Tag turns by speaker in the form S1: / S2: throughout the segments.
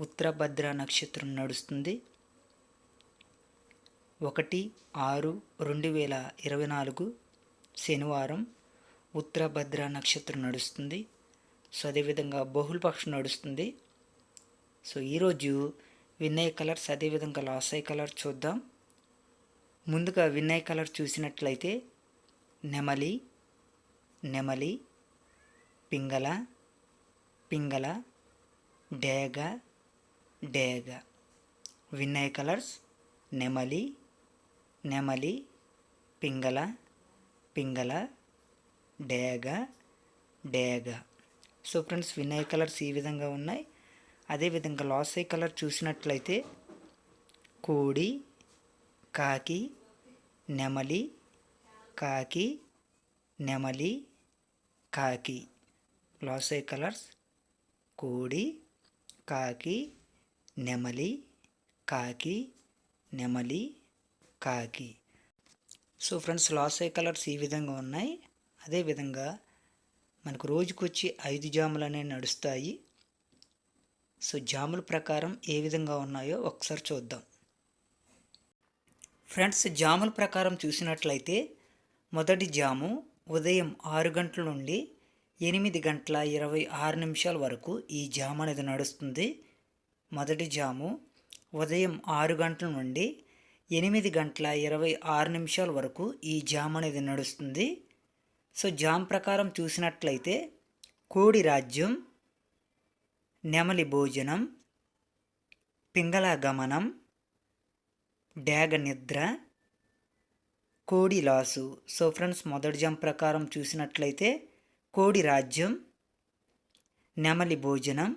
S1: ఉత్తరభద్ర నక్షత్రం నడుస్తుంది. ఒకటి ఆరు రెండు వేల ఇరవై నాలుగు శనివారం ఉత్తరభద్ర నక్షత్రం నడుస్తుంది. సో అదేవిధంగా బహుళపక్షం నడుస్తుంది. సో ఈరోజు వినయ్ కలర్స్ అదేవిధంగా లాసై కలర్ చూద్దాం. ముందుగా వినయ్ కలర్ చూసినట్లయితే నెమలి నెమలి పింగళ పింగళ డేగ డేగ. వినయ్ కలర్స్ నెమలి నెమలి పింగళ పింగళ డేగ డేగ. సో ఫ్రెండ్స్ వినయ్ కలర్స్ ఈ విధంగా ఉన్నాయి. అదేవిధంగా లాసై కలర్ చూసినట్లయితే కోడి కాకి నెమలి కాకి నెమలి కాకి. లాసై కలర్స్ కోడి కాకి నెమలి కాకి నెమలి కాకి. సో ఫ్రెండ్స్ లాస్ అయ్యే కలర్స్ ఈ విధంగా ఉన్నాయి. అదేవిధంగా మనకు రోజుకొచ్చి ఐదు జాములు అనేవి నడుస్తాయి. సో జాముల ప్రకారం ఏ విధంగా ఉన్నాయో ఒకసారి చూద్దాం. ఫ్రెండ్స్ జాముల ప్రకారం చూసినట్లయితే మొదటి జాము ఉదయం ఆరు గంటల నుండి ఎనిమిది గంటల ఇరవై ఆరు నిమిషాల వరకు ఈ జాము అనేది నడుస్తుంది. మొదటి జాము ఉదయం ఆరు గంటల నుండి ఎనిమిది గంటల ఇరవై ఆరు నిమిషాల వరకు ఈ జామ్ అనేది నడుస్తుంది. సో జామ్ ప్రకారం చూసినట్లయితే కోడి రాజ్యం నెమలి భోజనం పింగళ గమనం డ్యాగ నిద్ర కోడి లాసు. సో ఫ్రెండ్స్ మొదటి జామ్ ప్రకారం చూసినట్లయితే కోడి రాజ్యం నెమలి భోజనం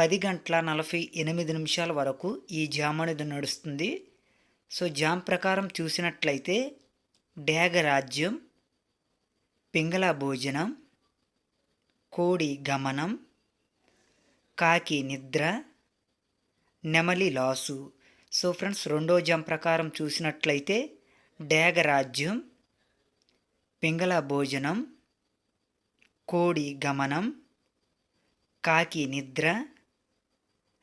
S1: పది గంటల నలభై ఎనిమిది నిమిషాల వరకు ఈ జామ్ అనేది నడుస్తుంది. సో జామ్ ప్రకారం చూసినట్లయితే డేగ రాజ్యం పింగళ భోజనం కోడి గమనం కాకి నిద్ర నెమలి లాసు. సో ఫ్రెండ్స్ రెండో జామ్ ప్రకారం చూసినట్లయితే డేగ రాజ్యం పింగళ భోజనం కోడి గమనం కాకి నిద్ర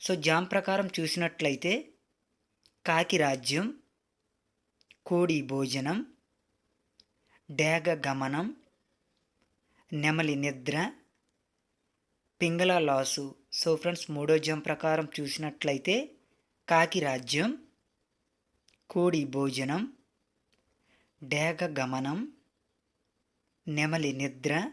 S1: సో జామ్ ప్రకారం చూసినట్లయితే కాకి రాజ్యం కోడి భోజనం డేగ గమనం నెమలి నిద్ర పింగళ లాసు. సో ఫ్రెండ్స్ మూడో జామ్ ప్రకారం చూసినట్లయితే కాకి రాజ్యం కోడి భోజనం డేగ గమనం నెమలి నిద్ర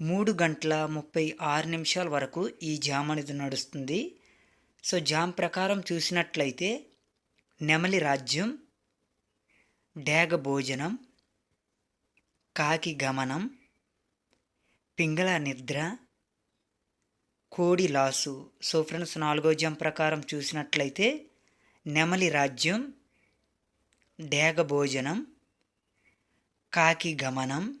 S1: మూడు గంటల ముప్పై ఆరు నిమిషాల వరకు ఈ జామ్ అనేది నడుస్తుంది. సో జామ్ ప్రకారం చూసినట్లయితే నెమలి రాజ్యం డేగ భోజనం కాకి గమనం పింగళ నిద్ర కోడి లాసు. సో ఫ్రెండ్స్ నాలుగో జామ్ ప్రకారం చూసినట్లయితే నెమలి రాజ్యం డేగ భోజనం కాకి గమనం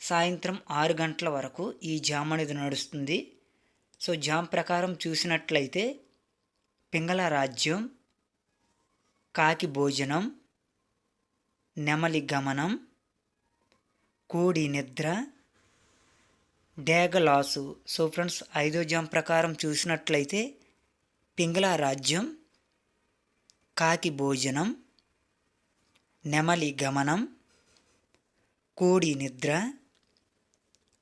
S1: సాయంత్రం ఆరు గంటల వరకు ఈ జామ్ అనేది నడుస్తుంది. సో జామ్ ప్రకారం చూసినట్లయితే పింగళ రాజ్యం కాకి భోజనం నెమలి గమనం కోడి నిద్ర డేగ లాసు. సో ఫ్రెండ్స్ ఐదో జామ్ ప్రకారం చూసినట్లయితే పింగళ రాజ్యం కాకి భోజనం నెమలి గమనం కోడి నిద్ర